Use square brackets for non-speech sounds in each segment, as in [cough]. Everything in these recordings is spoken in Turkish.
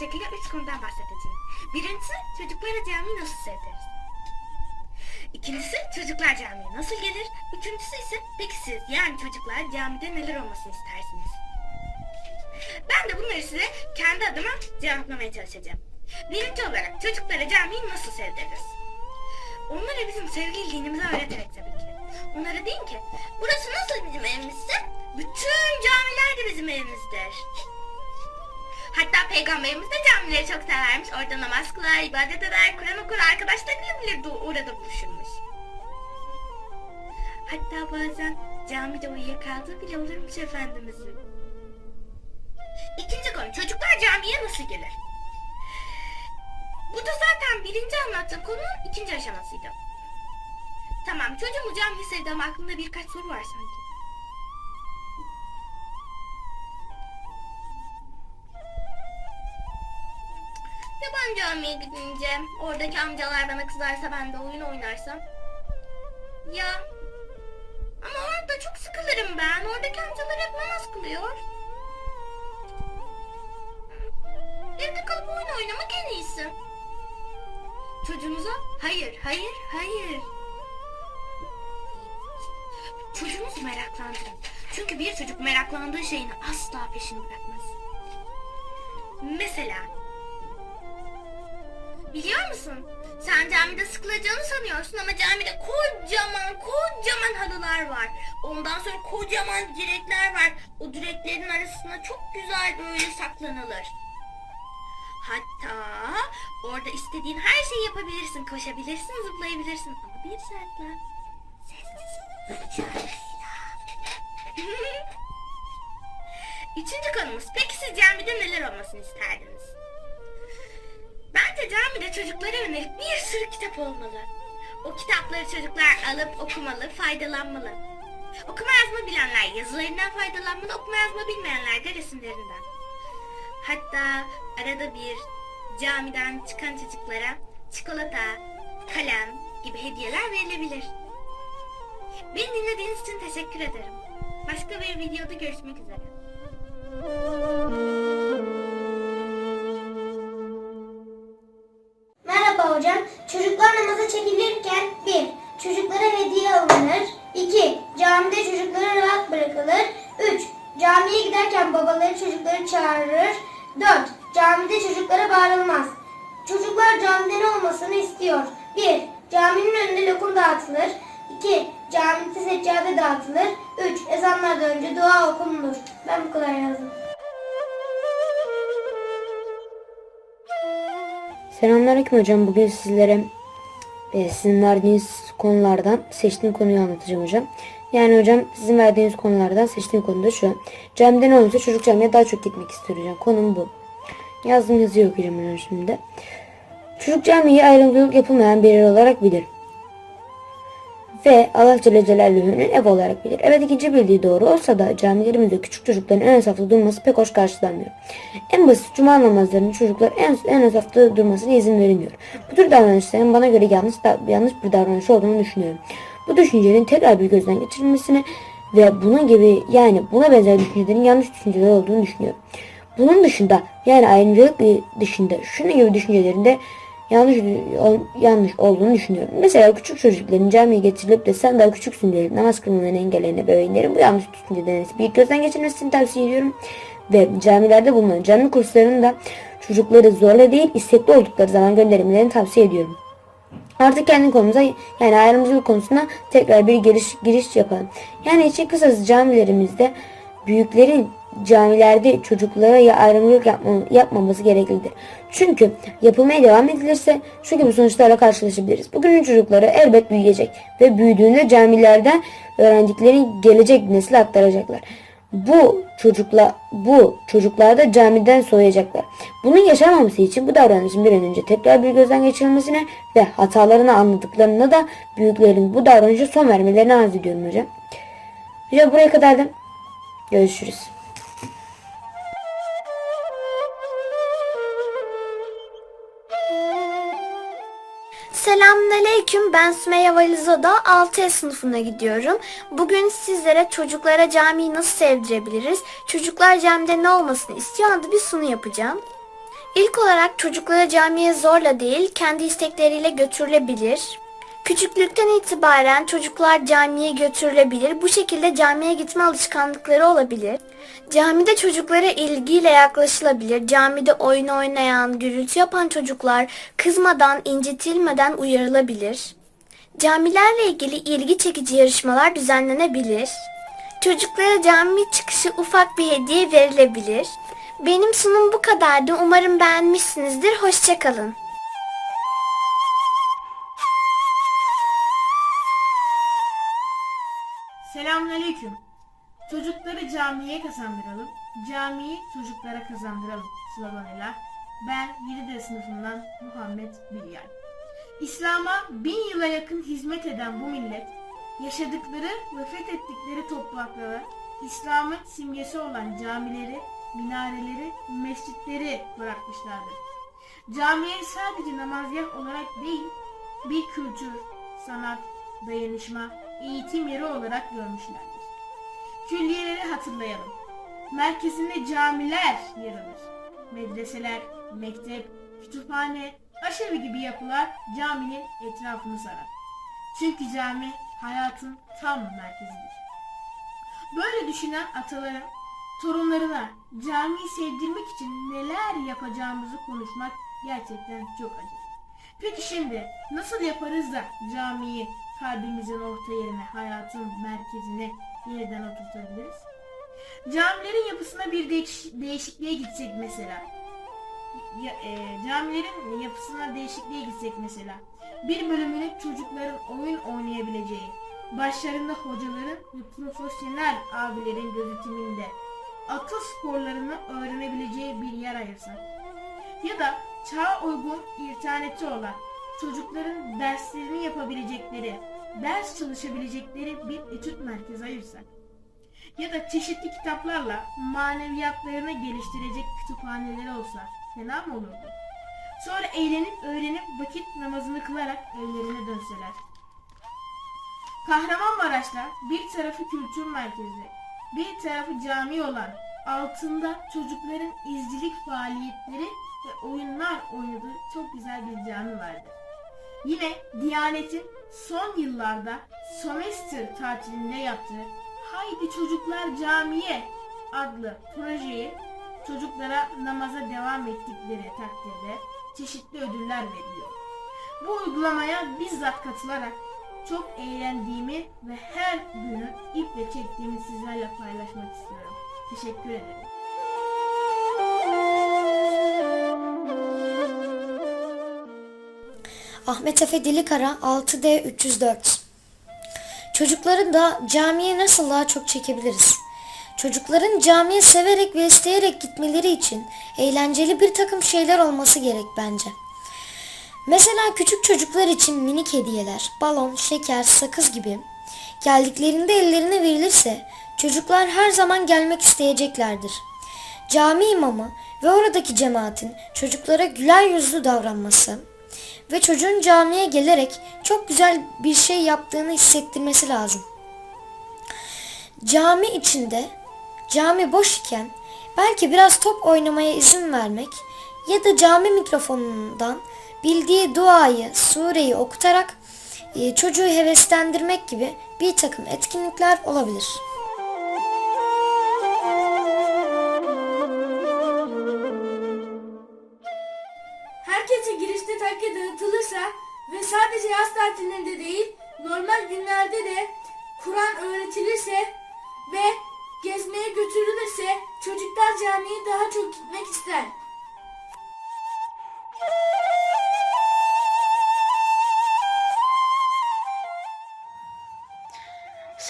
şekilde üç konudan bahsedeceğim. Birincisi çocuklara camiyi nasıl sevdiriz? İkincisi çocuklar camiye nasıl gelir? Üçüncüsü ise peki siz yani çocuklar camide neler olmasını istersiniz? Ben de bunları size kendi adıma cevaplamaya çalışacağım. Birinci olarak çocuklara camiyi nasıl sevdiririz? Onlara bizim sevgili dinimizi öğreterek tabii ki. Onlara deyin ki burası nasıl bizim evimizse bütün camiler de bizim evimizdir. Hatta peygamberimiz de camileri çok severmiş. Orada namaz kılar, ibadet eder, Kur'an okur, arkadaşlarıyla bile orada buluşurmuş. Hatta bazen camide uyuyakaldığı bile olurmuş Efendimizin. İkinci konu çocuklar camiye nasıl gelir? Bu da zaten birinci anlattığım konunun ikinci aşamasıydı. Tamam çocuğumu camiye sevdi ama aklımda birkaç soru var sanki. Ben camiye gidince oradaki amcalar bana kızarsa ben de oyun oynarsam? Ya ama orada çok sıkılırım ben. Oradaki amcalar hep namaz kılıyor. Evde kalıp oyun oynamak en iyisi. Çocuğunuza hayır, hayır, hayır. Çocuğunuzu meraklandırın. Çünkü bir çocuk meraklandığı şeyini asla peşini bırakmaz. Mesela Biliyor musun? Sen camide sıkılacağını sanıyorsun ama camide kocaman kocaman halılar var. Ondan sonra kocaman direkler var. O direklerin arasına çok güzel böyle saklanılır. Hatta orada istediğin her şeyi yapabilirsin. Koşabilirsin, zıplayabilirsin. Ama bir şartla. Üçüncü [laughs] konumuz. Peki siz camide neler olmasını isterdiniz? Bence camide çocuklara yönelik bir sürü kitap olmalı. O kitapları çocuklar alıp okumalı, faydalanmalı. Okuma yazma bilenler yazılarından faydalanmalı, okuma yazma bilmeyenler de resimlerinden. Hatta arada bir camiden çıkan çocuklara çikolata, kalem gibi hediyeler verilebilir. Beni dinlediğiniz için teşekkür ederim. Başka bir videoda görüşmek üzere. Hocam. Çocuklar Selamünaleyküm hocam. Bugün sizlere e, sizin verdiğiniz konulardan seçtiğim konuyu anlatacağım hocam. Yani hocam sizin verdiğiniz konulardan seçtiğim konu da şu. Camide ne olursa çocuk camiye daha çok gitmek istiyor. Konum bu. Yazdığım yazıyı okuyacağım hocam şimdi. Çocuk camiyi ayrımcılık yapılmayan bir yer olarak bilir. Ve Allah Celle Celaluhu'nun ev olarak bilir. Evet ikinci bildiği doğru olsa da camilerimizde küçük çocukların en safta durması pek hoş karşılanmıyor. En basit cuma namazlarının çocuklar en, en safta durmasına izin verilmiyor. Bu tür davranışların bana göre yanlış, da, yanlış bir davranış olduğunu düşünüyorum. Bu düşüncenin tekrar bir gözden geçirilmesini ve bunun gibi yani buna benzer düşüncelerin yanlış düşünceler olduğunu düşünüyorum. Bunun dışında yani ayrımcılık dışında şunun gibi düşüncelerin de yanlış yanlış olduğunu düşünüyorum. Mesela küçük çocukların camiye getirilip de sen daha küçüksün diye namaz kılmalarını engelleyen ebeveynlerin bu yanlış düşüncelerini bir gözden geçirmesini tavsiye ediyorum. Ve camilerde bulunan cami kurslarının da çocukları zorla değil istekli oldukları zaman gönderilmelerini tavsiye ediyorum. Artık kendi konumuza yani ayrımcılık konusuna tekrar bir giriş, giriş yapalım. Yani için kısası camilerimizde büyüklerin camilerde çocuklara ya ayrımcılık yapma, yapmaması gereklidir. Çünkü yapılmaya devam edilirse şu gibi sonuçlarla karşılaşabiliriz. Bugünün çocukları elbet büyüyecek ve büyüdüğünde camilerden öğrendikleri gelecek nesile aktaracaklar. Bu çocukla bu çocuklarda camiden soğuyacaklar. Bunun yaşanmaması için bu davranışın bir an önce tekrar bir gözden geçirilmesine ve hatalarını anladıklarında da büyüklerin bu davranışa son vermelerini arz ediyorum hocam. Hocam buraya kadar da görüşürüz. Selamünaleyküm. Ben Sümeyye Valizoda 6 sınıfına gidiyorum. Bugün sizlere çocuklara camiyi nasıl sevdirebiliriz? Çocuklar camide ne olmasını istiyor adlı bir sunu yapacağım. İlk olarak çocukları camiye zorla değil, kendi istekleriyle götürülebilir. Küçüklükten itibaren çocuklar camiye götürülebilir. Bu şekilde camiye gitme alışkanlıkları olabilir. Camide çocuklara ilgiyle yaklaşılabilir. Camide oyun oynayan, gürültü yapan çocuklar kızmadan, incitilmeden uyarılabilir. Camilerle ilgili ilgi çekici yarışmalar düzenlenebilir. Çocuklara cami çıkışı ufak bir hediye verilebilir. Benim sunum bu kadardı. Umarım beğenmişsinizdir. Hoşçakalın. Selamünaleyküm. Çocukları camiye kazandıralım, camiyi çocuklara kazandıralım sloganıyla ben 7D sınıfından Muhammed Bilyal. İslam'a bin yıla yakın hizmet eden bu millet, yaşadıkları ve fethettikleri topraklara İslam'ın simgesi olan camileri, minareleri, mescitleri bırakmışlardır. Camiye sadece namazgah olarak değil, bir kültür, sanat, dayanışma, eğitim yeri olarak görmüşlerdir. Külliyeleri hatırlayalım. Merkezinde camiler yer alır. Medreseler, mektep, kütüphane, aşevi gibi yapılar caminin etrafını sarar. Çünkü cami hayatın tam merkezidir. Böyle düşünen ataların torunlarına camiyi sevdirmek için neler yapacağımızı konuşmak gerçekten çok acı. Peki şimdi nasıl yaparız da camiyi kalbimizin orta yerine, hayatın merkezine yeniden oturtabiliriz? Camilerin yapısına bir değiş- değişikliğe gitsek mesela. Ya, e, camilerin yapısına değişikliğe gitsek mesela. Bir bölümünü çocukların oyun oynayabileceği, başlarında hocaların ve profesyonel abilerin gözetiminde akıl sporlarını öğrenebileceği bir yer ayırsak. Ya da çağa uygun interneti olan çocukların derslerini yapabilecekleri, ders çalışabilecekleri bir etüt merkezi ayırsak. Ya da çeşitli kitaplarla maneviyatlarını geliştirecek kütüphaneleri olsa fena mı olurdu? Sonra eğlenip öğrenip vakit namazını kılarak evlerine dönseler. Kahramanmaraş'ta bir tarafı kültür merkezi, bir tarafı cami olan altında çocukların izcilik faaliyetleri ve oyunlar oynadığı çok güzel bir cami vardır. Yine Diyanet'in son yıllarda sömestr tatilinde yaptığı Haydi Çocuklar Camiye adlı projeyi çocuklara namaza devam ettikleri takdirde çeşitli ödüller veriliyor. Bu uygulamaya bizzat katılarak çok eğlendiğimi ve her günü iple çektiğimi sizlerle paylaşmak istiyorum. Teşekkür ederim. Ahmet Efe Dilikara 6D 304 Çocukları da camiye nasıl daha çok çekebiliriz? Çocukların camiye severek ve isteyerek gitmeleri için eğlenceli bir takım şeyler olması gerek bence. Mesela küçük çocuklar için minik hediyeler, balon, şeker, sakız gibi geldiklerinde ellerine verilirse çocuklar her zaman gelmek isteyeceklerdir. Cami imamı ve oradaki cemaatin çocuklara güler yüzlü davranması ve çocuğun camiye gelerek çok güzel bir şey yaptığını hissettirmesi lazım. Cami içinde, cami boş iken belki biraz top oynamaya izin vermek ya da cami mikrofonundan bildiği duayı, sureyi okutarak e, çocuğu heveslendirmek gibi bir takım etkinlikler olabilir.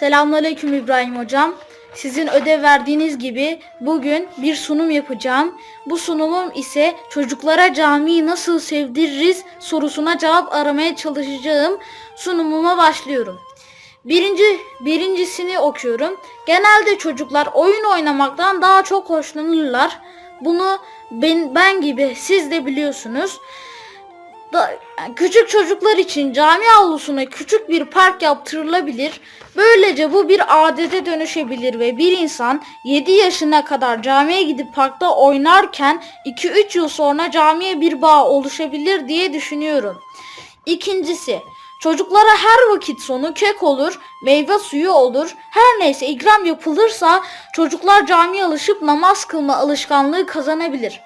Selamünaleyküm İbrahim Hocam. Sizin ödev verdiğiniz gibi bugün bir sunum yapacağım. Bu sunumum ise çocuklara camiyi nasıl sevdiririz sorusuna cevap aramaya çalışacağım. Sunumuma başlıyorum. Birinci, birincisini okuyorum. Genelde çocuklar oyun oynamaktan daha çok hoşlanırlar. Bunu ben, ben gibi siz de biliyorsunuz. Da, yani küçük çocuklar için cami avlusuna küçük bir park yaptırılabilir. Böylece bu bir adete dönüşebilir ve bir insan 7 yaşına kadar camiye gidip parkta oynarken 2-3 yıl sonra camiye bir bağ oluşabilir diye düşünüyorum. İkincisi, çocuklara her vakit sonu kek olur, meyve suyu olur, her neyse ikram yapılırsa çocuklar camiye alışıp namaz kılma alışkanlığı kazanabilir.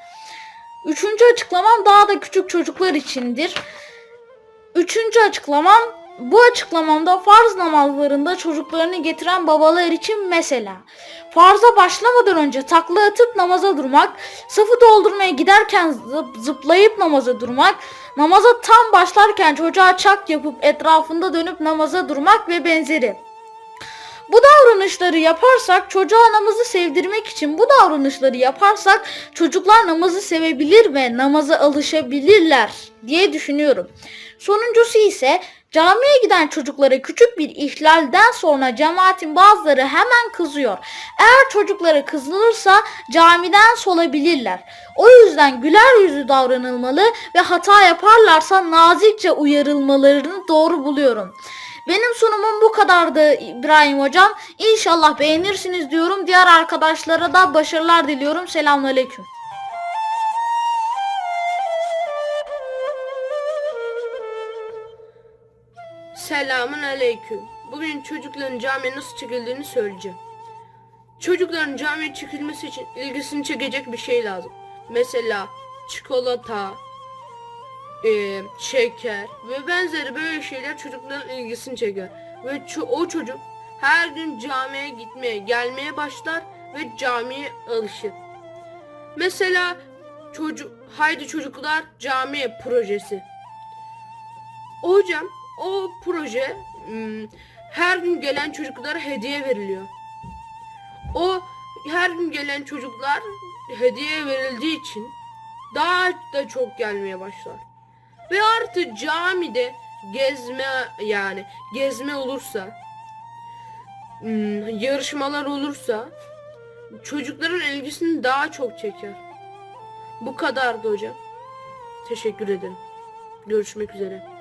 Üçüncü açıklamam daha da küçük çocuklar içindir. Üçüncü açıklamam bu açıklamamda farz namazlarında çocuklarını getiren babalar için mesela. Farza başlamadan önce takla atıp namaza durmak, safı doldurmaya giderken zıp- zıplayıp namaza durmak, namaza tam başlarken çocuğa çak yapıp etrafında dönüp namaza durmak ve benzeri. Bu davranışları yaparsak çocuğa namazı sevdirmek için bu davranışları yaparsak çocuklar namazı sevebilir ve namaza alışabilirler diye düşünüyorum. Sonuncusu ise camiye giden çocuklara küçük bir ihlalden sonra cemaatin bazıları hemen kızıyor. Eğer çocuklara kızılırsa camiden solabilirler. O yüzden güler yüzlü davranılmalı ve hata yaparlarsa nazikçe uyarılmalarını doğru buluyorum. Benim sunumum bu kadardı İbrahim hocam. İnşallah beğenirsiniz diyorum. Diğer arkadaşlara da başarılar diliyorum. Selamünaleyküm. Selamun aleyküm. Bugün çocukların camiye nasıl çekildiğini söyleyeceğim. Çocukların camiye çekilmesi için ilgisini çekecek bir şey lazım. Mesela çikolata, e, şeker ve benzeri böyle şeyler çocukların ilgisini çeker. Ve o çocuk her gün camiye gitmeye, gelmeye başlar ve camiye alışır. Mesela çocuk, haydi çocuklar camiye projesi. Hocam o proje hmm, her gün gelen çocuklara hediye veriliyor. O her gün gelen çocuklar hediye verildiği için daha da çok gelmeye başlar. Ve artık camide gezme yani gezme olursa hmm, yarışmalar olursa çocukların ilgisini daha çok çeker. Bu kadardı hocam. Teşekkür ederim. Görüşmek üzere.